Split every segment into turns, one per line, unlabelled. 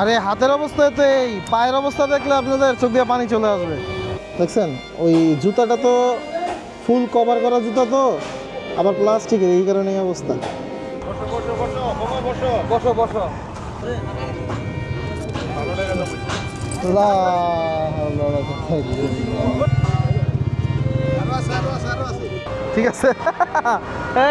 আরে হাতের অবস্থায় তো এই পায়ের অবস্থা দেখলে আপনাদের চোখ দিয়ে পানি চলে আসবে। দেখছেন? ওই জুতাটা তো ফুল কভার করা জুতা তো আবার প্লাস্টিকের এই কারণে এই অবস্থা।
বসো বসো।
বসো হাওলা ঠিক আছে? এই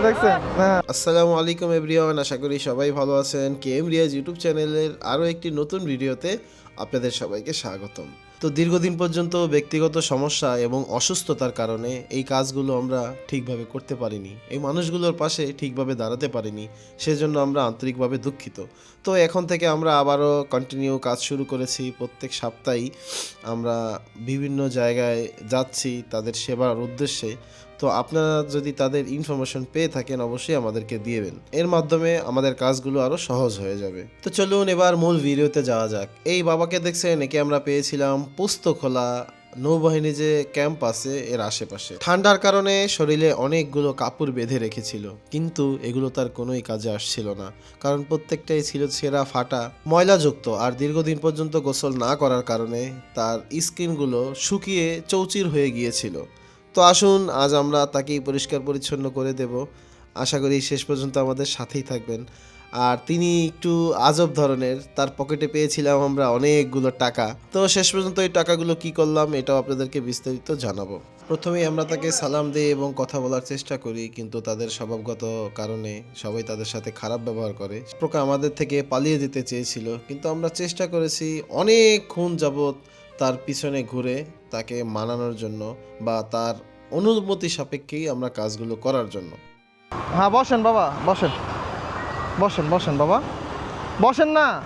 দেখছেন? হ্যাঁ।
আসসালামু আলাইকুম, এভরিওয়ান। আশা করি সবাই ভালো আছেন। কে এম রিয়াজ ইউটিউব চ্যানেলের আরও একটি নতুন ভিডিওতে আপনাদের সবাইকে স্বাগতম। তো দীর্ঘদিন পর্যন্ত ব্যক্তিগত সমস্যা এবং অসুস্থতার কারণে এই কাজগুলো আমরা ঠিকভাবে করতে পারিনি। এই মানুষগুলোর পাশে ঠিকভাবে দাঁড়াতে পারিনি, সেজন্য আমরা আন্তরিকভাবে দুঃখিত। তো এখন থেকে আমরা আবারও কন্টিনিউ কাজ শুরু করেছি। প্রত্যেক সপ্তাহেই আমরা বিভিন্ন জায়গায় যাচ্ছি তাদের সেবার উদ্দেশ্যে। তো আপনারা যদি তাদের ইনফরমেশন পেয়ে থাকেন, অবশ্যই আমাদেরকে দিয়েবেন। এর মাধ্যমে আমাদের কাজগুলো আরও সহজ হয়ে যাবে। তো চলুন এবার মূল ভিডিওতে যাওয়া যাক। এই বাবাকে দেখছেন, একে আমরা পেয়েছিলাম পোস্তখোলা নৌবাহিনী যে ক্যাম্প আছে এর আশেপাশে। ঠান্ডার কারণে শরীরে অনেকগুলো কাপড় বেঁধে রেখেছিল। কিন্তু এগুলো তার কোনোই কাজে আসছিল না। কারণ প্রত্যেকটাই ছিল ছেঁড়া ফাটা, ময়লাযুক্ত। আর দীর্ঘদিন পর্যন্ত গোসল না করার কারণে তার স্কিনগুলো শুকিয়ে চৌচির হয়ে গিয়েছিল। তো আসুন, আজ আমরা তাকেই পরিষ্কার পরিচ্ছন্ন করে দেব। আশা করি শেষ পর্যন্ত আমাদের সাথেই থাকবেন। আর তিনি একটু আজব ধরনের, তার পকেটে পেয়েছিলাম আমরা অনেকগুলো টাকা। তো শেষ পর্যন্ত এই টাকাগুলো কি করলাম, এটাও আপনাদেরকে বিস্তারিত জানাব। প্রথমেই আমরা তাকে সালাম দিই এবং কথা বলার চেষ্টা করি, কিন্তু তাদের স্বভাবগত কারণে সবাই তাদের সাথে খারাপ ব্যবহার করে। প্রকার আমাদের থেকে পালিয়ে যেতে চেয়েছিল, কিন্তু আমরা চেষ্টা করেছি অনেকক্ষণ যাবৎ তার পিছনে ঘুরে। তাকে মানানোর জন্য বা তার অনুমতি সাপেক্ষেই আমরা কাজগুলো করার জন্য।
হ্যাঁ বসেন বাবা, বসেন। বসেন বসেন বাবা। বসেন না।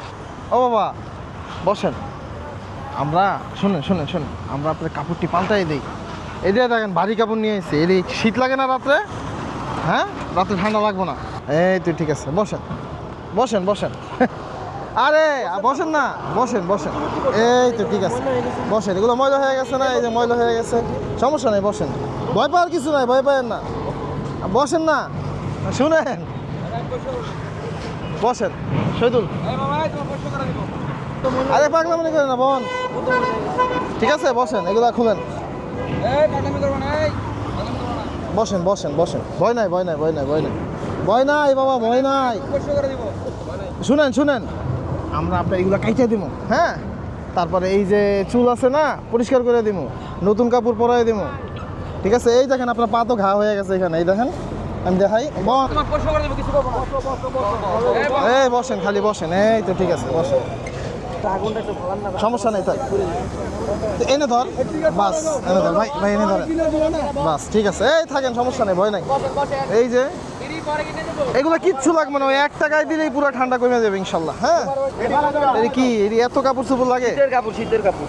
ও বাবা, বসেন। আমরা, শুনেন শুনেন শুনেন। আমরা আপনার কাপড়টি পাল্টাই দিই। যে দেখেন, ভারী কাপড় নিয়ে এসেছি এদিকে শীত লাগে না রাত্রে? হ্যাঁ? রাত্রে ঠান্ডা লাগবো না। এই তো ঠিক আছে, বসেন। বসেন বসেন। আরে বসেন না। বসেন বসেন। এই তো ঠিক আছে। বসেন এগুলো ময়লা হয়ে গেছে না? এই যে ময়লা হয়ে গেছে। সমস্যা নেই বসেন। ভয় পাওয়ার কিছু নাই ভয় পাবেন না। বসেন না। শুনেন। বসেন। শহীদুল। আরে পাগলা মনে করেন না বোন। ঠিক আছে বসেন এগুলা খুলেন। বসেন বসেন বসেন। ভয় নাই ভয় নাই ভয় নাই ভয় নাই। ভয় নাই বাবা ভয় নাই। শুনেন শুনেন। আমরা আপনার এগুলো কাইচা দিব হ্যাঁ? তারপরে এই যে চুল আছে না পরিষ্কার করে দিব নতুন কাপড় পরাই দিব ঠিক আছে? এই দেখেন আপনার পা তো ঘা হয়ে গেছে এখানে এই দেখেন আমি দেখাই।
এই
বসেন খালি বসেন এই তো ঠিক আছে বসেন। সমস্যা নেই তাই এনে ধর বাস এনে ধর ভাই ভাই এনে ধরেন। বাস ঠিক আছে এই থাকেন সমস্যা নেই ভয় নাই। এই যে এগুলো কিচ্ছু লাগবে না ওই এক টাকায় দিলেই পুরো ঠান্ডা কমে যাবে ইনশাল্লাহ হ্যাঁ? এটা কি এত কাপড় চোপড় লাগে?
কাপড় শীতের কাপড়।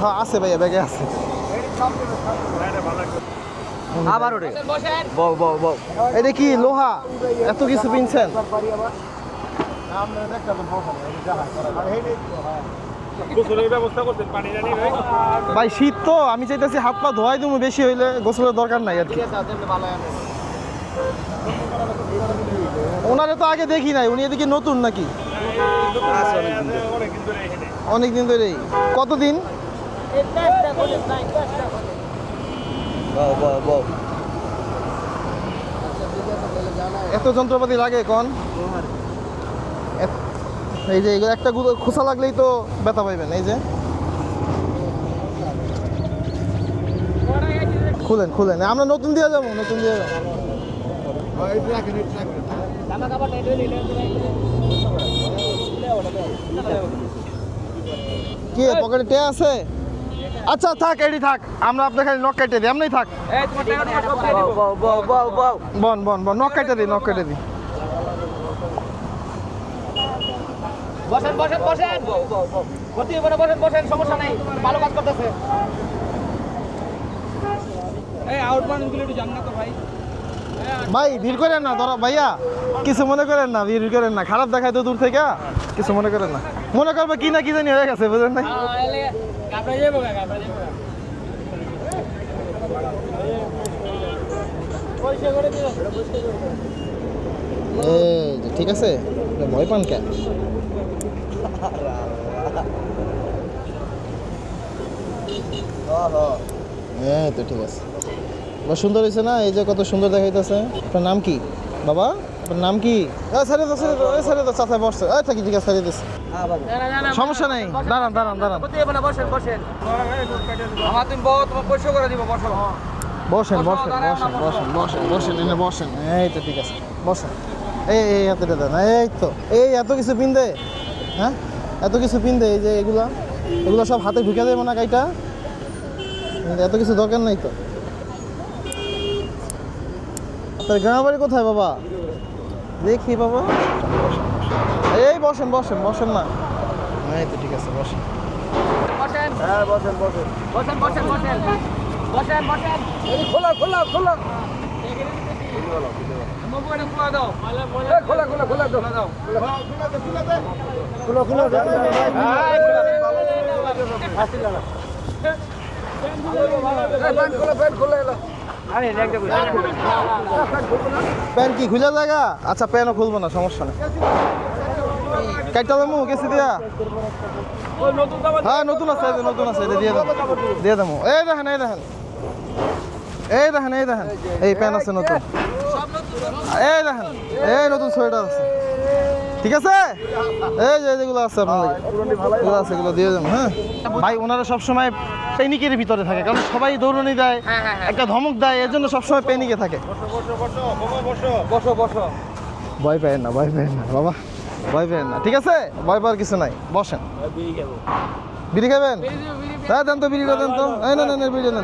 হ্যাঁ আছে ভাইয়া ব্যাগে আছে।
আবার ওরে বউ বউ বউ
এটা কি লোহা? এত কিছু পিনছেন? ভাই? শীত তো আমি চাইতেছি হাত পা ধোয়াই দেবো বেশি হইলে গোসলের দরকার নাই আর কি। ওনারে তো আগে দেখি নাই, উনি এদিকে নতুন নাকি? অনেক দিন কতদিন? এত যন্ত্রপাতি লাগে কোন এই যে একটা খোসা লাগলেই তো ব্যথা পাইবেন, এই যে। খুলেন খুলেন। আমরা নতুন দিয়ে যাব, নতুন দিয়ে যাব। কি পকেটে টে আছে? আচ্ছা থাক, এডি থাক। আমরা আপনার খালি নখ কেটে দিই, এমনি থাক। বন বন বন নখ কেটে দিই নখ কেটে দিই।
বসেন বসেন বসেন ক্ষতি হবে বসেন বসেন সমস্যা নাই ভালো কাজ করতেছে এই আউট মানুষগুলো একটু জান না তো ভাই।
ভাই, ভিড় করেন না, ধরো ভাইয়া। কিছু মনে করেন না, ভিড় করেন না, খারাপ দেখায় তো দূর থেকে। কিছু মনে করেন না। মনে করব কি না কি জানি হয়ে গেছে বুঝলেন না ঠিক আছে? ভয় পান কেন? এই তো ঠিক আছে। বা সুন্দর হয়েছে না? এই যে কত সুন্দর দেখাইতেছে। আপনার নাম কি? বাবা আপনার নাম কি? সারি তো সারি এই সারি তো চাচায় বসছে। এই থাকি ঠিক আছে সারি দিস সমস্যা নেই। দাঁড়ান দাঁড়ান দাঁড়ান।
বসেন বসেন
বসেন
বসো,
বসেন বসেন বসেন বসেন এনে বসেন। এই তো ঠিক আছে বসেন। এই এই হাতে দেন। এই তো এই এত কিছু পিনদে হ্যাঁ? এত কিছু পিনদে এই যে এগুলা। এগুলো সব হাতে ঢুকে দেবো না গাইটা? এত কিছু দরকার নাই তো। আপনার গ্রামের বাড়ি কোথায় বাবা? দেখি বাবা। এই বসেন বসেন বসেন না। এই তো ঠিক আছে বসেন।
বসেন।
হ্যাঁ বসেন বসেন।
বসেন বসেন বসেন। বসেন বসেন। খোলা খোলা খোলা। মোবাইলটা খোলা দাও। খোলা খোলা খোলা
খুলো খুলো প্যান কি খুলে জায়গা আচ্ছা প্যানও খুলবো না, সমস্যা নেই। কাইটা দামু কেসি দিয়া? হ্যাঁ নতুন আছে নতুন আছে দিয়ে দামো দিয়ে দেবো। এই দেখেন এই দেখেন। এই দেখেন এই দেখেন। এই প্যান আছে নতুন। এই দেখেন, এই নতুন সোয়েটার আছে। ঠিক আছে? এই যে যেগুলো আছে আপনার এগুলো আছে এগুলো দিয়ে দেবো হ্যাঁ? ভাই ওনারা সবসময় প্যানিকের ভিতরে থাকে কারণ সবাই দৌড়নি দেয়
হ্যাঁ, হ্যাঁ, হ্যাঁ।
একটা ধমক দেয় এর জন্য সবসময় প্যানিকে থাকে।
বসো বসো
ভয় পেয়েন না ভয় পেয়েন না বাবা। ভয় পেয়েন না ঠিক আছে? ভয় পাওয়ার কিছু নাই বসেন। বিড়ি খাবেন? হ্যাঁ দেন তো বিড়িটা দেন তো। না না না বিড়ি দেন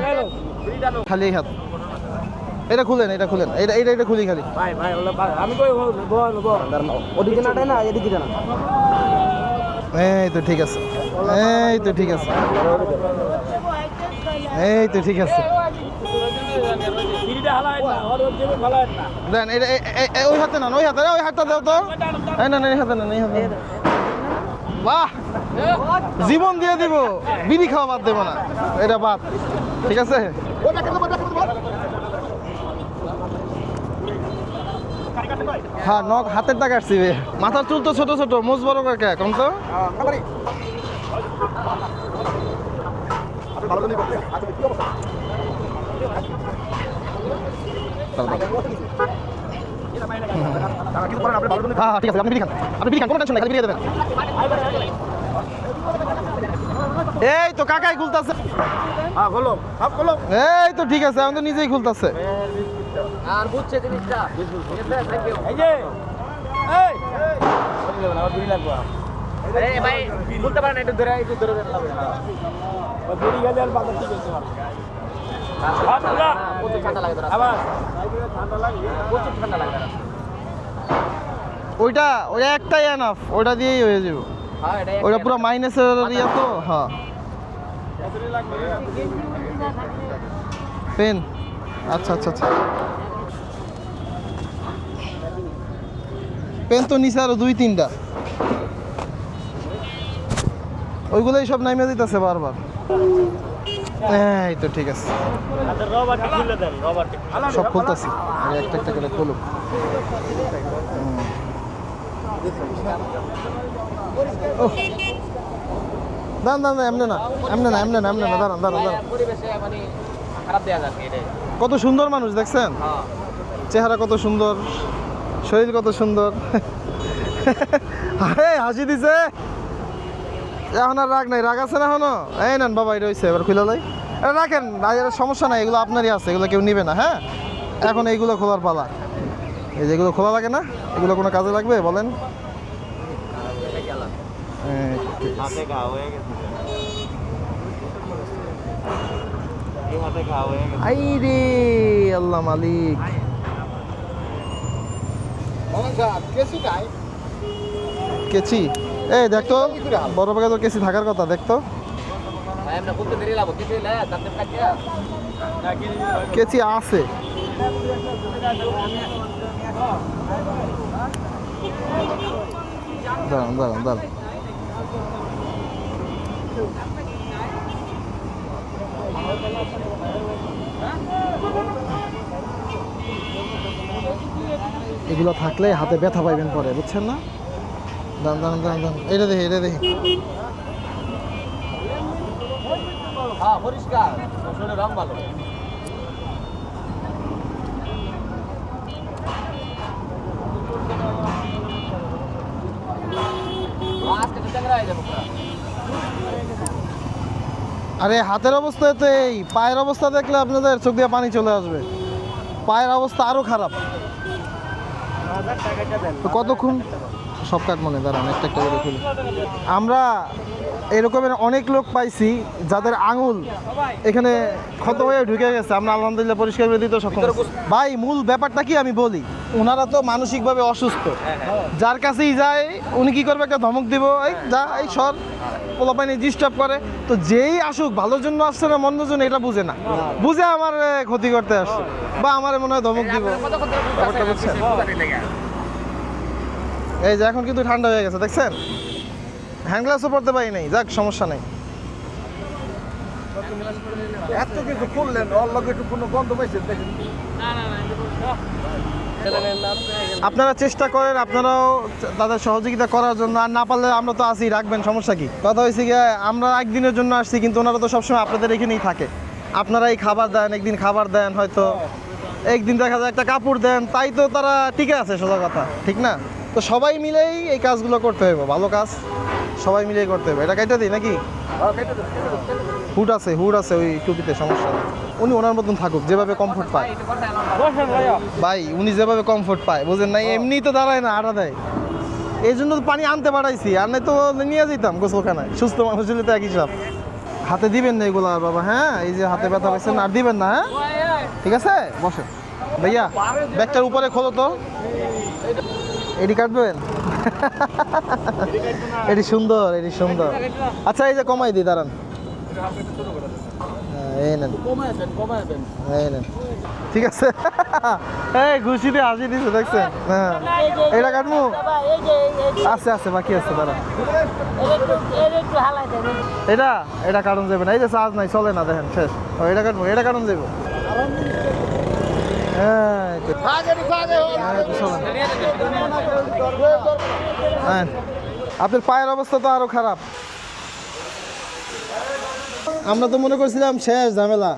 খালি হাত। এটা খুলেন এটা খুলেন। এটা এটা এটা খুলি খালি।
ভাই ভাই আমি কই ওদিকে না না এদিকে না
এই তো ঠিক আছে। এই তো ঠিক আছে। এই তো ঠিক আছে। দেন এটা এ- এ- এ- ওই হাতে না ওই হাতে ওই হাতটা দাও তো। এই না না এই হাতে না এই হাতে বাহ! জীবন দিয়ে দিব। বিড়ি খাওয়া বাদ দেবো না। এটা বাদ। ঠিক আছে? হ্যাঁ নখ হাতের দাগ আসছি। মাথার চুল তো ছোট ছোট মুজ বড় কাকা কম তো? হ্যাঁ হ্যাঁ, ঠিক আছে আপনি বিড়ি খান। আপনি বিড়ি খান কোনো টেনশন নাই খালি বিড়ি দেবেন। এই তো কাকাই খুলতাছে।
হ্যাঁ খোলো সব খোলো।
এই তো ঠিক আছে আমি তো নিজেই খুলতাছে।
আর বুঝছে জিনিসটা? এই ভাই বলতে পারেন একটু ধরে একটু ধরে
গেলে আর বাজার পারবে
ওইটা ওই একটাই এনাফ ওইটা দিয়েই হয়ে যাবে।
হ্যাঁ
ওইটা পুরো মাইনাসের ইয়ে তো? হ্যাঁ। পেন? আচ্ছা আচ্ছা আচ্ছা। পেন তো নিচে আরও দুই, তিনটা। ওইগুলোই সব নামিয়ে দিতেছে বারবার। এই তো ঠিক আছে। সব খুলতেছি। একটা একটা করে খুলুক। ওহ দাঁড়ান দাঁড়ান এমনি না এমনি না এমনি না এমনি না দাঁড়ান দাঁড়ান দাঁড়ান।
মানে
কত সুন্দর মানুষ দেখছেন?
হ্যাঁ।
চেহারা কত সুন্দর শরীর কত সুন্দর। আরে হাসি দিছে। এখন আর রাগ নাই রাগ আছে না এখনও? এই নেন বাবা এটা হয়েছে এবার খুলে লাই রাখেন সমস্যা নাই এগুলো আপনারই আছে এগুলো কেউ নিবে না হ্যাঁ? এখন এইগুলো খোলার পালা। এই যেগুলো খোলা লাগে না এগুলো কোনো কাজে লাগবে বলেন।
হাতে
রে আল্লাহ মালিক। কেচি? এই দেখতো বড় বাগে তো কেসি থাকার কথা দেখতো
কিছু
আছে। দাঁড়ান দাঁড়ান দাঁড়ান। এগুলো থাকলে হাতে ব্যথা পাইবেন পরে, বুঝছেন না? দান দান দান দান এটা দেখি এটা দেখি।
হ্যাঁ পরিষ্কার। রং ভালো আজকে তো চ্যাংরা হয়ে যাব পুরা।
আরে হাতের অবস্থা তো এই। পায়ের অবস্থা দেখলে আপনাদের চোখ দিয়ে পানি চলে আসবে। পায়ের অবস্থা আরও খারাপ। কতক্ষণ? সব কাট মনে, দাঁড়ান, একটা একটা করে খুলি। আমরা এরকমের অনেক লোক পাইছি যাদের আঙুল এখানে ক্ষত হয়ে ঢুকে গেছে। আমরা আলহামদুলিল্লাহ পরিষ্কার করে দিতে সক্ষম ভাই, মূল ব্যাপারটা কি আমি বলি? ওনারা তো মানসিকভাবে অসুস্থ। যার কাছেই যায়, উনি কি করবে? একটা ধমক দিব। এই যা, এই সর। পোলাপাইনি ডিস্টার্ব করে তো যেই আসুক ভালোর জন্য আসছে না মন্দ জন্য এটা বুঝে না। বুঝে আমার ক্ষতি করতে আসছে। বা আমার মনে হয় ধমক দিব। এই যে এখন কিন্তু ঠান্ডা হয়ে গেছে দেখছেন? হ্যান্ড গ্লাসও পড়তে পারি নাই যাক সমস্যা নেই।
এত কিছু করলেন লগে একটু কোনো গন্ধ পাইছেন দেখেন।
আপনারা চেষ্টা করেন আপনারাও তাদের সহযোগিতা করার জন্য। আর না পারলে আমরা তো আছি রাখবেন সমস্যা কি? কথা হয়েছে গিয়ে আমরা একদিনের জন্য আসছি কিন্তু ওনারা তো সবসময় আপনাদের এখানেই থাকে। আপনারাই খাবার দেন একদিন খাবার দেন হয়তো একদিন দেখা যায় একটা কাপড় দেন তাই তো তারা টিকে আছে সোজা কথা ঠিক না? তো সবাই মিলেই এই কাজগুলো করতে হবে ভালো কাজ সবাই মিলেই করতে হবে এটা কাইটা দিই নাকি? হুড আছে হুড আছে ওই টুপিতে সমস্যা উনি ওনার মতন থাকুক, যেভাবে কমফোর্ট পায়। ভাই, উনি যেভাবে কমফোর্ট পায়, বুঝেন নাই? এমনি তো দাঁড়ায় না, আড়া দেয়। এই জন্য তো পানি আনতে পাঠাইছি আর নাই তো নিয়ে যেতাম গোসলখানায়। সুস্থ মানুষ হলে তো একই সব। হাতে দিবেন না এগুলো, বাবা হ্যাঁ? এই যে হাতে ব্যথা পাইছেন আর দিবেন না হ্যাঁ? ঠিক আছে? বসে ভাইয়া, ব্যাগটার উপরে খোলো তো। এটি কাটবেন এটি সুন্দর এটি সুন্দর। আচ্ছা এই যে কমাই দিই, দাঁড়ান। এই ঠিক আছে। এই ঘুষিতে হাসি দিছে, দেখছেন? হ্যাঁ। এটা কাটবো আছে আছে, বাকি আছে, দাঁড়া। এটা? এটা কারণ যাবে না। এই যে চার্জ নাই, চলে না, দেখেন, শেষ। ও, এটা কাটবো এটা কারণ যাব হ্যাঁ। হ্যাঁ। আপনার পায়ের অবস্থা তো আরও খারাপ। আমরা তো মনে করছিলাম শেষ ঝামেলা।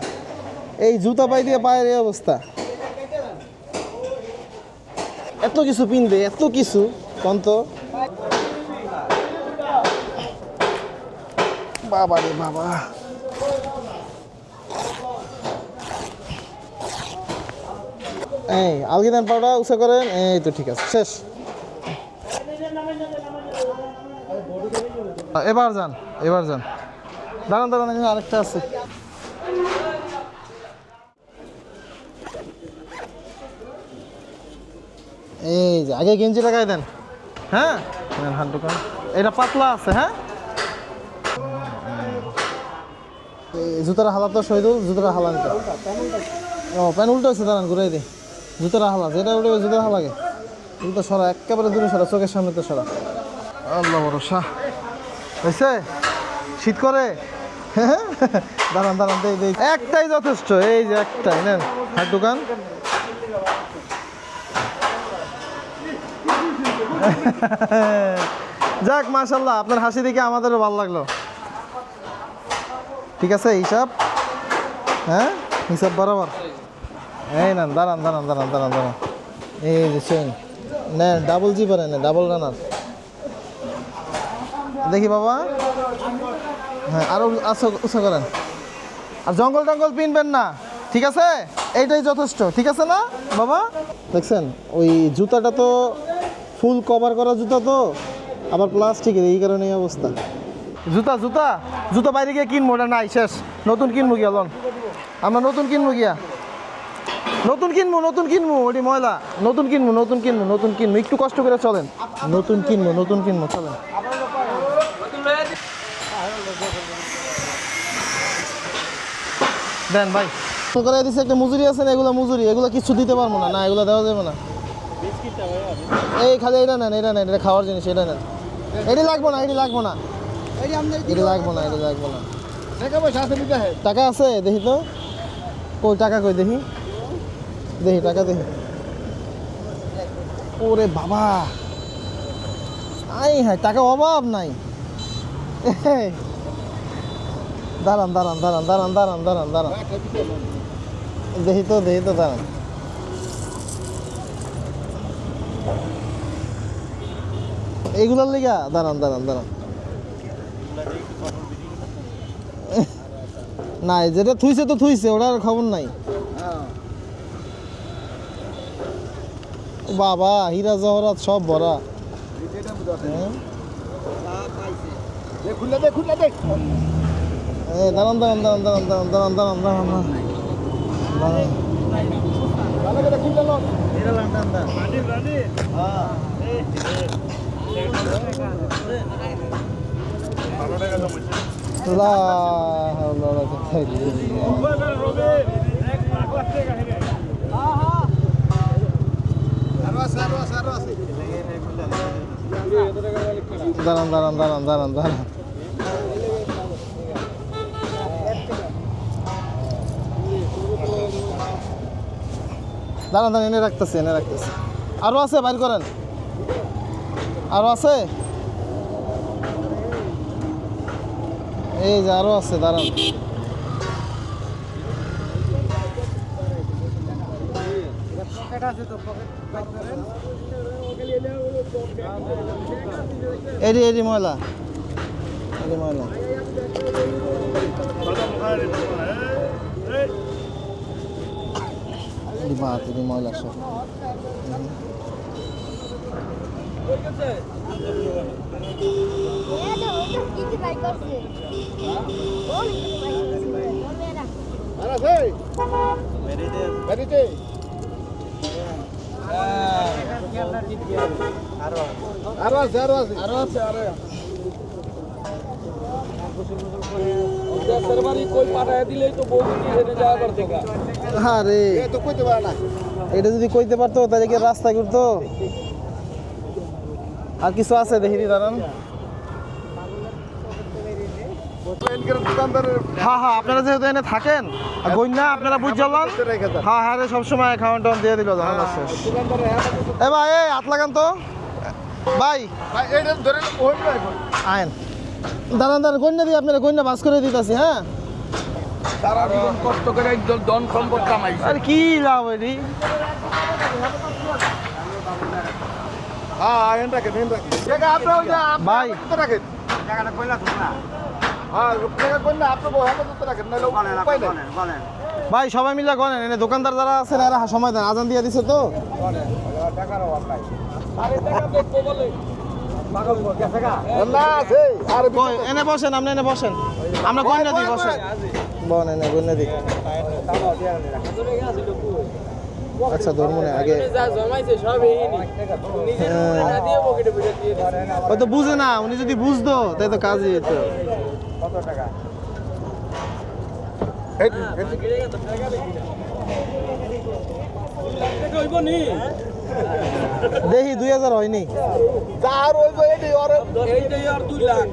এই জুতা পাই দিয়ে পায়ের এই অবস্থা। এত কিছু পিনবে, এত কিছু কন্ত বাবা রে বাবা। এই, আলগিদান পাউডার উষা করেন, এই তো ঠিক আছে, শেষ। এবার যান এবার যান। দাঁড়ান দাঁড়ান, এখানে আরেকটা আছে। এই যে, আগে গেঞ্জি লাগাই দেন। হ্যাঁ? হাত ঢোকান। এটা পাতলা আছে হ্যাঁ? জুতার হালা তো শহীদুল, জুতার হালা নিতে ও প্যান উল্টো হচ্ছে দাঁড়ান, ঘুরাই দিই। জুতার হালা, যেটা উল্টো জুতার হালাকে। জুতো সরা, একেবারে দূরে সরা, চোখের সামনে তো সরা। আল্লাহ ভরসা। হয়েছে? শীত করে? দাঁড়ান দাঁড়ান, দেই দেই। একটাই যথেষ্ট, এই যে একটাই, নেন, হাত দোকান যাক মাশাল্লাহ আপনার হাসি দেখে আমাদেরও ভালো লাগল। ঠিক আছে, হিসাব? হ্যাঁ হিসাব বরাবর। এই নেন, দাঁড়ান দাঁড়ান দাঁড়ান দাঁড়ান দাঁড়ান। এই যে চেন নেন ডাবল জি পারেন ডাবল রানার দেখি বাবা। হ্যাঁ আরও আচ্ছা উৎসাহ করেন। আর জঙ্গল টঙ্গল পিনবেন না, ঠিক আছে? এইটাই যথেষ্ট, ঠিক আছে না, বাবা? দেখছেন, ওই জুতাটা তো ফুল কভার করা জুতা তো, আবার প্লাস্টিকের, এই কারণে এই অবস্থা। জুতা জুতা জুতা বাইরে গিয়ে কিনবো ওটা নাই, শেষ। নতুন কিনবো গিয়া, লন। আমরা নতুন কিনবো গিয়া। নতুন কিনবো নতুন কিনবো, ওটি ময়লা। নতুন কিনবো নতুন কিনবো নতুন কিনবো, একটু কষ্ট করে চলেন। নতুন কিনবো নতুন কিনবো, চলেন। দেন ভাই। করে দিছে একটা মজুরি আছে না এগুলো মজুরি এগুলো কিছু দিতে পারব না। না এগুলো দেওয়া যাবে না। এই খালি এটা নেন এটা নেন এটা খাওয়ার জিনিস এটা নেন। এটি লাগবো না এটি লাগবো না। এটি লাগবো না এটি লাগবো না।
টাকা আছে নিতে
টাকা আছে দেখি তো। কই টাকা কই দেখি। দেখি টাকা দেখি। ওরে বাবা। আই হ্যাঁ টাকা অভাব নাই। দাঁড়ান দাঁড়ান দাঁড়ান দাঁড়ান দাঁড়ান দাঁড়ান দাঁড়ান। দেখি তো দেখি তো, দাঁড়ান। এইগুলোর লিগা? দাঁড়ান দাঁড়ান দাঁড়ান। নাই, যেটা থুইছে তো থুইছে, ওটার খবর নাই। বাবা, হীরা, জহরাত, সব ভরা। হ্যাঁ?
দে খুলে দে। খুলে দে
এ, দাঁড়ান দাঁড়ান দাঁড়ান দাঁড়ান দাঁড়ান দাঁড়ান দাঁড়ান দাঁড়ান দাঁড়ান দাঁড়ান
ভালো করে খুলে লো
লা হাওলা ওয়ালা কুওয়াতা ইল্লা বিল্লাহ।
আরও আছে আরও আছে আরও আছে
দাঁড়ান দাঁড়ান, এনে রাখতেছি এনে রাখতেছি। আরও আছে, বাইর করেন। আরও আছে? এই যে আরও আছে, দাঁড়ান। এডি এডি ময়লা। এডি ময়লা। di mati di mau lascia
আরও আছে আরও আছে আরও আছে আরও আছে
কই পাঠায়
দিলেই তো বউ নিয়ে যাওয়া করতে পারে না।
এটা যদি কইতে পারতো তাহলে কি রাস্তা করতো আর কিছু আছে দেখিনি দাঁড়ান। হ্যাঁ হ্যাঁ আপনারা যেহেতু এনে থাকেন গইনা আপনারা বুঝালাম হ্যাঁ হ্যাঁ রে সবসময় অ্যাকাউন্ট দিয়ে দিল জানান শেষ।
হ্যাঁ
এ ভাই এই হাত লাগান তো। ভাই।
ভাই এইটা ধরে ওই ভাই
আইন। দাঁড়ান দাঁড়ান আপনারা গন্যা বাস করে দিতেছি হ্যাঁ?
সারা জীবন কষ্ট করে একজন ধন সম্পদ কামাইছে।
আর কি লাভ এটি
হ্যাঁ এন রাখেন এন রাখেন। জায়গা আপনি ওই যে
ভাই।
রাখেন।
কইলা তো না।
হ্যাঁ জায়গা কোন না আপনি রাখেন নাহলে উপায় নেই।
বলেন বলেন।
ভাই সবাই মিলে গনেন এনে দোকানদার যারা আছেন এরা সময় দেন আজান দিয়ে দিছে তো।
আর
কই, এনে বসেন আপনি এনে বসেন। আমরা গন্যা দিই বসেন। বাউন্ন না গুণ দিক আচ্ছা ধর্ম না আগে। ও তো বুঝে না উনি যদি বুঝতো তাই তো কাজে
কত টাকা
দেখি দুই হাজার হয়নি।
তার ওই দুই লাখ।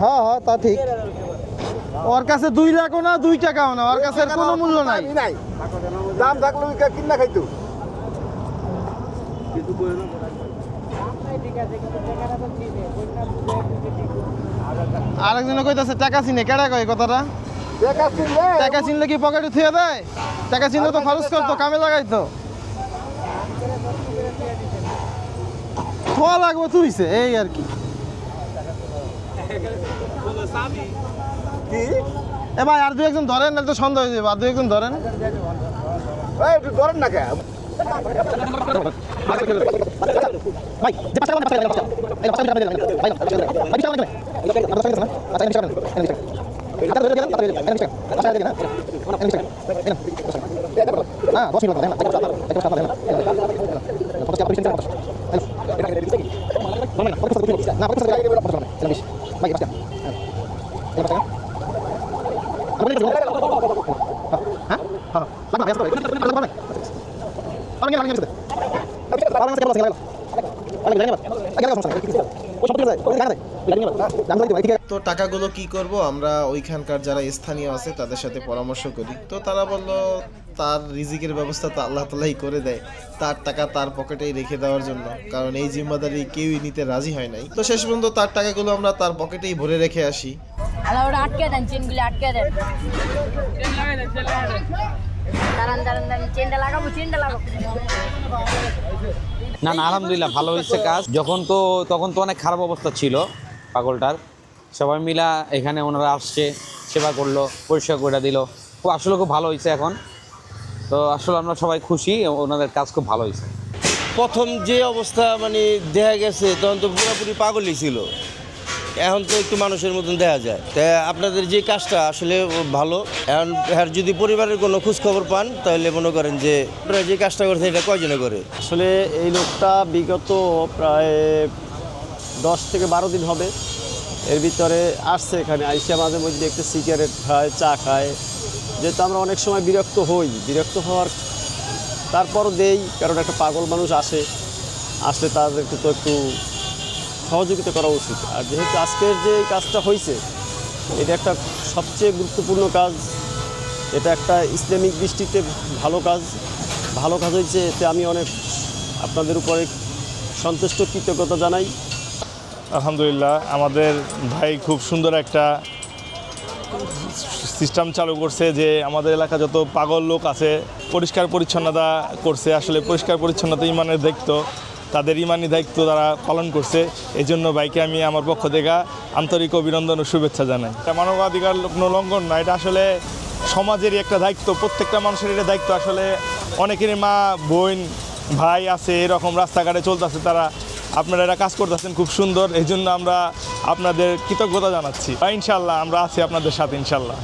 হ্যাঁ
হ্যাঁ হ্যাঁ তা ঠিক। ওর কাছে দুই লাখও না দুই টাকাও না ওর কাছে কোনো মূল্য নাই।
দাম থাকলে ওই কিনা খাইতো।
আরেকজনে কইতাছে টাকা চিনে কেডা কয় কথাটা? টাকা চিনলে? কি পকেটে থুয়ে দেয়? টাকা চিনলে তো খরচ করতো কামে লাগাইতো। থোয়া লাগবে তুইছে এই আর কি। এ ভাই আর দুই একজন ধরেন নাহলে তো সন্দেহ হয়ে যাবে আর দুই একজন ধরেন
একটু ধরেন না কে
ভাই যে 前行きますよ。はい。行ま。すこ。
তো টাকাগুলো কি করব? আমরা ওইখানকার যারা স্থানীয় আছে, তাদের সাথে পরামর্শ করি। তো তারা বলল, তার রিজিকের ব্যবস্থা তো আল্লাহ তালাই করে দেয়। তার টাকা তার পকেটেই রেখে দেওয়ার জন্য। কারণ এই জিম্মাদারি কেউই নিতে রাজি হয় নাই। তো শেষ পর্যন্ত তার টাকাগুলো আমরা তার পকেটেই ভরে রেখে আসি।
দাঁড়ান দাঁড়ান দাঁড়ান, চেনটা লাগাবো চেনটা লাগাবো।
না না, আলহামদুলিল্লাহ, ভালো হয়েছে কাজ। যখন তো, তখন তো অনেক খারাপ অবস্থা ছিল পাগলটার। সবাই মিলা এখানে ওনারা আসছে, সেবা করল, পরিষ্কার করে দিল। খুব, আসলে খুব ভালো হয়েছে এখন। তো আসলে আমরা সবাই খুশি, ওনাদের কাজ খুব ভালো হয়েছে।
প্রথম যে অবস্থা মানে দেখা গেছে, তখন তো পুরোপুরি পাগলই ছিল। এখন তো একটু মানুষের মতন দেখা যায়। তা আপনাদের যে কাজটা আসলে ভালো, এখন আর যদি পরিবারের কোনো খোঁজ খবর পান, তাহলে মনে করেন যে আপনারা যে কাজটা করছে এটা কয়জনে করে?
আসলে এই লোকটা বিগত প্রায় দশ থেকে বারো দিন হবে। এর ভিতরে আসছে এখানে, আইসা মাঝে মধ্যে একটু সিগারেট খায়, চা খায়। যেহেতু আমরা অনেক সময় বিরক্ত হই, বিরক্ত হওয়ার তারপরও দেই, কারণ একটা পাগল মানুষ আসে। আসলে তাদেরকে তো একটু সহযোগিতা করা উচিত। আর যেহেতু আজকের যে কাজটা হয়েছে এটা একটা সবচেয়ে গুরুত্বপূর্ণ কাজ। এটা একটা ইসলামিক দৃষ্টিতে ভালো কাজ। ভালো কাজ হয়েছে এতে আমি অনেক আপনাদের উপরে সন্তুষ্ট, কৃতজ্ঞতা জানাই।
আলহামদুলিল্লাহ, আমাদের ভাই খুব সুন্দর একটা সিস্টেম চালু করছে যে আমাদের এলাকা যত পাগল লোক আছে, পরিষ্কার পরিচ্ছন্নতা করছে। আসলে পরিষ্কার পরিচ্ছন্নতা ইমানের দায়িত্ব। তাদের ইমানি দায়িত্ব তারা পালন করছে। এই জন্য ভাইকে আমি আমার পক্ষ থেকে আন্তরিক অভিনন্দন ও শুভেচ্ছা জানাই। এটা মানবাধিকার লঙ্ঘন না, এটা আসলে সমাজেরই একটা দায়িত্ব, প্রত্যেকটা মানুষের এটা দায়িত্ব। আসলে অনেকেরই মা, বোন, ভাই আছে, এরকম রাস্তাঘাটে চলতেছে, তারা আপনারা এটা কাজ করতেছেন খুব সুন্দর। এই জন্য আমরা আপনাদের কৃতজ্ঞতা জানাচ্ছি। ইনশাল্লাহ আমরা আছি আপনাদের সাথে ইনশাল্লাহ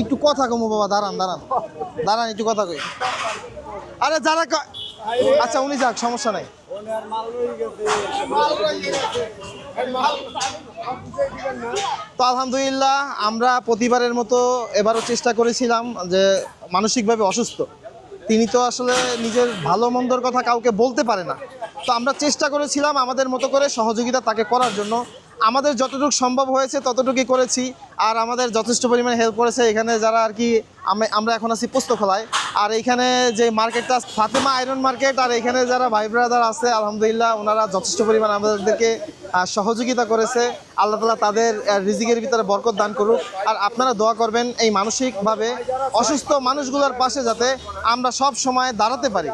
একটু কথা কমো বাবা, দাঁড়ান দাঁড়ান। দাঁড়ান, একটু কথা কই। আরে যারা আচ্ছা উনি যাক, সমস্যা নাই। তো আলহামদুলিল্লাহ, আমরা প্রতিবারের মতো এবারও চেষ্টা করেছিলাম যে মানসিকভাবে অসুস্থ। তিনি তো আসলে নিজের ভালো মন্দর কথা কাউকে বলতে পারে না। তো আমরা চেষ্টা করেছিলাম আমাদের মতো করে সহযোগিতা তাকে করার জন্য। আমাদের যতটুকু সম্ভব হয়েছে ততটুকুই করেছি আর আমাদের যথেষ্ট পরিমাণে হেল্প করেছে। এখানে যারা আর কি, আমি- আমরা এখন আছি পোস্তখোলায় আর এইখানে যে মার্কেটটা ফাতেমা আয়রন মার্কেট আর এখানে যারা ভাই ব্রাদার আছে, আলহামদুলিল্লাহ ওনারা যথেষ্ট পরিমাণ আমাদেরকে সহযোগিতা করেছে। আল্লাহ তালা তাদের রিজিকের ভিতরে বরকত দান করুক। আর আপনারা দোয়া করবেন এই মানসিকভাবে অসুস্থ মানুষগুলোর পাশে যাতে আমরা সব সময় দাঁড়াতে পারি।